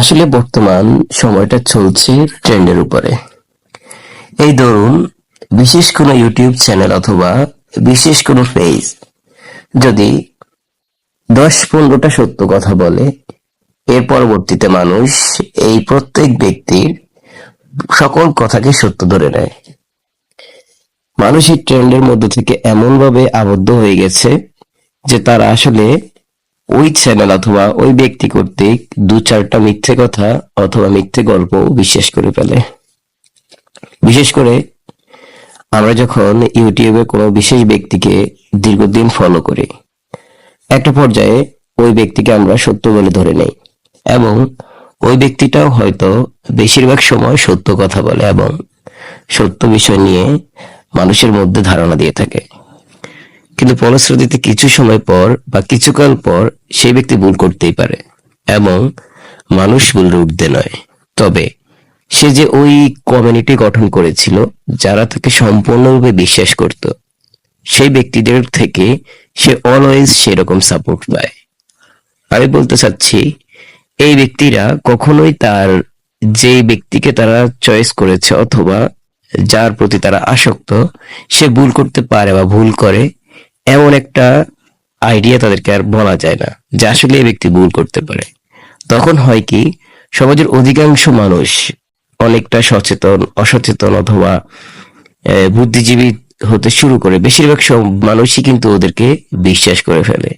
আসলে বর্তমান সময়টা চলছে ট্রেন্ডের উপরে। এই ধরুন, বিশেষ কোনো ইউটিউব চ্যানেল অথবা বিশেষ কোনো পেজ যদি দশ পনেরোটা সত্য কথা বলে, এর পরবর্তীতে মানুষ এই প্রত্যেক ব্যক্তির সকল কথাকে সত্য ধরে নেয়। মানুষ এই ট্রেন্ডের মধ্যে থেকে এমনভাবে আবদ্ধ হয়ে গেছে যে তারা আসলে ওই চ্যানেল অথবা ওই ব্যক্তি কর্তৃক দু চারটা মিথ্যে কথা অথবা মিথ্যে গল্প বিশ্বাস করে ফেলে। বিশেষ করে আমরা যখন ইউটিউবে কোনো বিশেষ ব্যক্তিকে দীর্ঘদিন ফলো করি, একটা পর্যায়ে ওই ব্যক্তিকে আমরা সত্য বলে ধরে নেই এবং ওই ব্যক্তিটাও হয়তো বেশিরভাগ সময় সত্য কথা বলে এবং সত্য বিষয় নিয়ে মানুষের মধ্যে ধারণা দিয়ে থাকে। কিন্তু ফলশ্রুতিতে কিছু সময় পর বা কিছুকাল পর সেই ব্যক্তি ভুল করতেই পারে এবং মানুষ ভুল উঠতে নয়। তবে সে যে ওই কমিউনিটি গঠন করেছিল, যারা তাকে সম্পূর্ণরূপে বিশ্বাস করত, সেই ব্যক্তিদের থেকে সে অলওয়েজ সেরকম সাপোর্ট পায়। আমি বলতে চাচ্ছি, এই ব্যক্তিরা কখনোই তার যে ব্যক্তিকে তারা চয়েস করেছে অথবা যার প্রতি তারা আসক্ত, সে ভুল করতে পারে বা ভুল করে এমন একটা আইডিয়া তাদেরকে আর বলা যায় না, যে আসলে এই ব্যক্তি ভুল করতে পারে। তখন হয় কি, সমাজের অধিকাংশ মানুষ অনেকটা সচেতন, অসচেতন অথবা বুদ্ধিজীবী হতে শুরু করে, বেশিরভাগ মানুষই কিন্তু ওদেরকে বিশ্বাস করে ফেলে।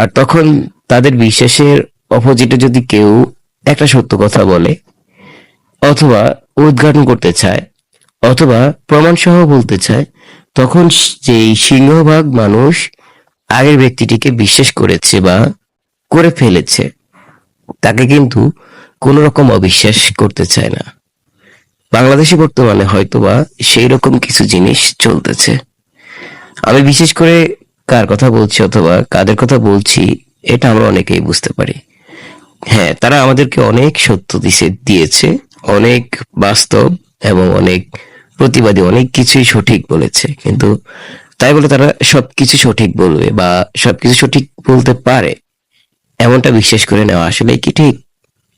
আর তখন তাদের বিশ্বাসের অপোজিটে যদি কেউ একটা সত্য কথা বলে, অথবা উদ্ঘাটন করতে চায় অথবা প্রমাণ সহ বলতে চায়, তখন যেই সিংহভাগ মানুষ আগের ব্যক্তিটিকে বিশ্বাস করেছে বা করে ফেলেছে, তাকে কিন্তু কোনো রকম অবিশ্বাস করতে চায় না। বাংলাদেশে বর্তমানে হয়তোবা সেই রকম কিছু জিনিস চলতেছে। আমি বিশেষ করে কার কথা বলছি অথবা কাদের কথা বলছি, এটা আমরা অনেকেই বুঝতে পারি। হ্যাঁ তারা আমাদেরকে অনেক সত্য দিছে, দিয়েছে, অনেক বাস্তব এবং অনেক প্রতিবাদী অনেক কিছুই সঠিক বলেছে, কিন্তু তাই বলে তারা সবকিছু সঠিক বলবে বা সবকিছু সঠিক বলতে পারে, এমনটা বিশ্বাস করে নেওয়া আসলে কি ঠিক?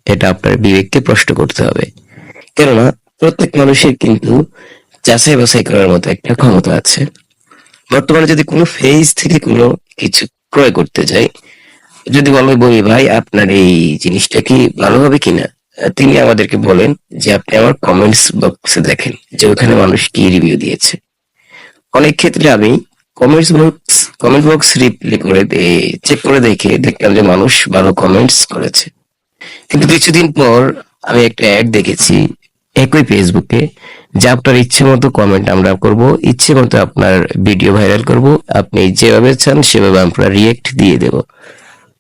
এটা আপনার বিবেককে প্রশ্ন করতে হবে। কেননা প্রত্যেক মানুষের কিন্তু যাচাই বাছাই করার মতো একটা ক্ষমতা আছে। বর্তমানে যদি কোনো ফেজ থেকে কোনো কিছু ক্রয় করতে যাই, যদি বলো বলি ভাই, আপনার এই জিনিসটা কি ভালো হবে কিনা? তিনি আমাদেরকে বলেন যে আপনি আমার কমেন্টস বক্সে দেখেন যে ওখানে মানুষ কি রিভিউ দিয়েছে। অনেক ক্ষেত্রে আমি comments box comment box reply করে চেক করে দেখে দেখলাম যে মানুষ ভালো কমেন্টস করেছে। কিন্তু কিছুদিন পর আমি একটা অ্যাড দেখেছি একই ফেসবুকে যে আপনার ইচ্ছে মতো কমেন্ট আমরা করব ইচ্ছে মতো আপনার ভিডিও ভাইরাল করব, আপনি যেভাবে চান সেভাবে আমরা রিয়েক্ট দিয়ে দেব।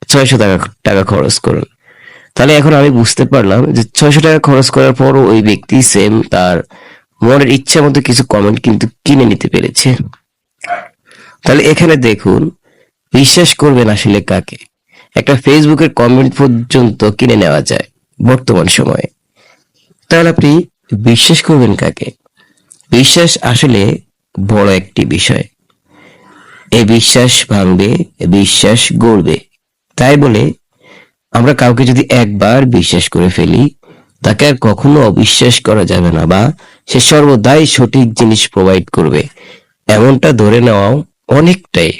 ছয়শো টাকা টাকা খরচ করুন। তাহলে এখন আমি বুঝতে পারলাম যে ছয়শো টাকা খরচ করার পরও ওই ব্যক্তি সেম তার মনের ইচ্ছা মতো কিছু কমেন্ট কিন্তু কিনে নিতে পেরেছে। তাহলে এখানে দেখুন, বিশ্বাস করবেন আসলে কাকে? একটা ফেসবুকের কমেন্ট পর্যন্ত কিনে নেওয়া যায় বর্তমান সময়ে। তাহলে আপনি বিশ্বাস করবেন কাকে? বিশ্বাস আসলে বড় একটি বিষয়। এই বিশ্বাস ভাঙবে বিশ্বাস গড়বে। তাই বলে আমরা কাউকে যদি একবার বিশ্বাস করে ফেলি, তাকে আর কখনো অবিশ্বাস করা যাবে না বা সে সর্বদাই সঠিক জিনিস প্রোভাইড করবে। এমনটা ধরে নেওয়াও অনেকটাই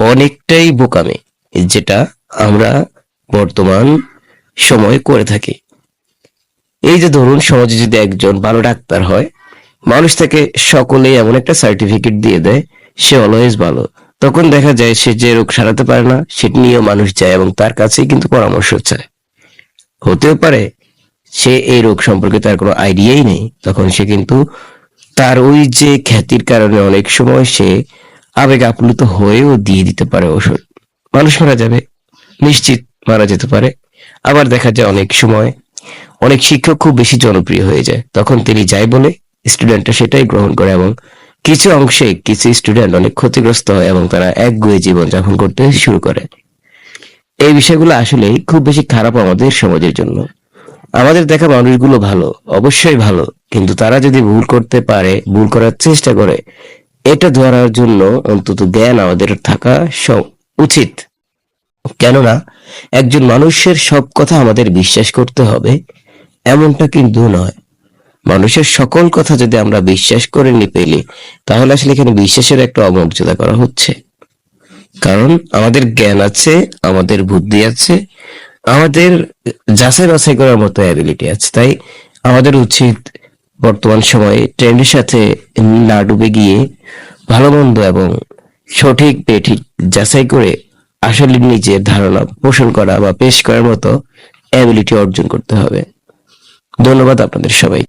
অনেকটাই বোকামে, যেটা আমরা বর্তমান সময়ে করে থাকি। এই যে ধরুন, সমাজে যদি একজন ভালো ডাক্তার হয়, মানুষ তাকে সকলেই এমন একটা সার্টিফিকেট দিয়ে দেয়, সে অলওয়েজ ভালো। তখন দেখা যায় সে যে রোগ সারাতে পারে না সেটি নিয়েও মানুষ যায় এবং তার কাছেই কিন্তু পরামর্শ চায়। হতেও পারে সে এই রোগ সম্পর্কে তার কোনো আইডিয়াই নেই, তখন সে কিন্তু তার ওই যে খ্যাতির কারণে অনেক সময় সে আবেগ আপ্লুত হয়েও দিয়ে দিতে পারে ওষুধ। মানুষ মারা যাবে, নিশ্চিত মারা যেতে পারে। আবার দেখা যায় অনেক সময় অনেক শিক্ষক খুব বেশি জনপ্রিয় হয়ে যায়। তখন তিনি যাই বলে স্টুডেন্টরা সেটাই গ্রহণ করে এবং কিছু অংশে কিছু স্টুডেন্ট অনেক ক্ষতিগ্রস্ত হয় এবং তারা একগুয়ে জীবন যাপন করতে শুরু করে। এই বিষয়গুলো আসলেই খুব বেশি খারাপ আমাদের সমাজের জন্য। আমাদের দেখা মানুষগুলো ভালো, অবশ্যই ভালো, কিন্তু তারা যদি ভুল করতে পারে, ভুল করার চেষ্টা করে, এটা ধরার জন্য অন্তত জ্ঞান আমাদের থাকা উচিত। কেননা, একজন মানুষের সব কথা আমাদের বিশ্বাস করতে হবে, এমনটা কিন্তু নয়। মানুষের সকল কথা যদি আমরা বিশ্বাস করে নি পেলে, তাহলে আসলে এখানে বিশ্বাসের একটা অমর্যাদা করা হচ্ছে। কারণ আমাদের জ্ঞান আছে, আমাদের বুদ্ধি আছে, আমাদের যাচাই বাছাই করার মতো অ্যাবিলিটি আছে। তাই আমাদের উচিত বর্তমান সময়ে ট্রেন্ডের সাথে না ডুবে গিয়ে ভালো, মন্দ এবং সঠিক বেঠিক যাচাই করে আসলে নিজের ধারণা পোষণ করা বা পেশ করার মতো অ্যাবিলিটি অর্জন করতে হবে। ধন্যবাদ আপনাদের সবাই